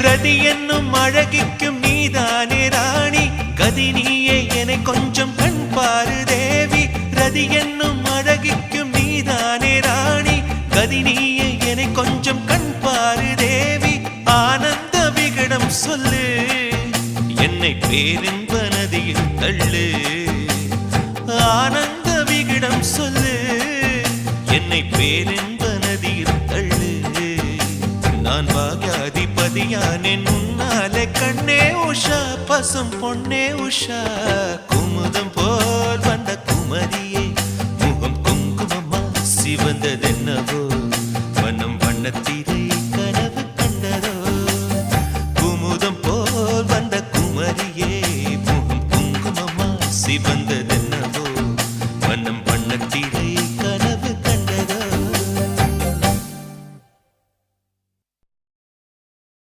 ரதி என்னும் அழகிக்கும் நீதானே ராணி. கதி நீயே என கொஞ்சம் கண் பாரு தேவி. ரதி என்னும் அழகிக்கும் நீதானே ராணி. கதி நீயே என கொஞ்சம் கண் பாரு தேவி. ஆனந்த விகடம் சொல்லு. என்னை பேரின்ப நதியில் தள்ளு. ஆனந்த விகடம் சொல்லு. என்னை பேரின்ப நதியில் தள்ளு. நான் மதியானே உன்னாலே கண்ணே உஷா பசும் பொன்னே உஷா. குமுதம் போல் வந்த குமரியே முகம் குங்குமமா சிவந்ததென்னவோ? வனம் வண்ணத்திரை கனவு கண்டதோ? குமுதம் போல் வந்த குமரியே முகம் குங்குமமா சிவந்தது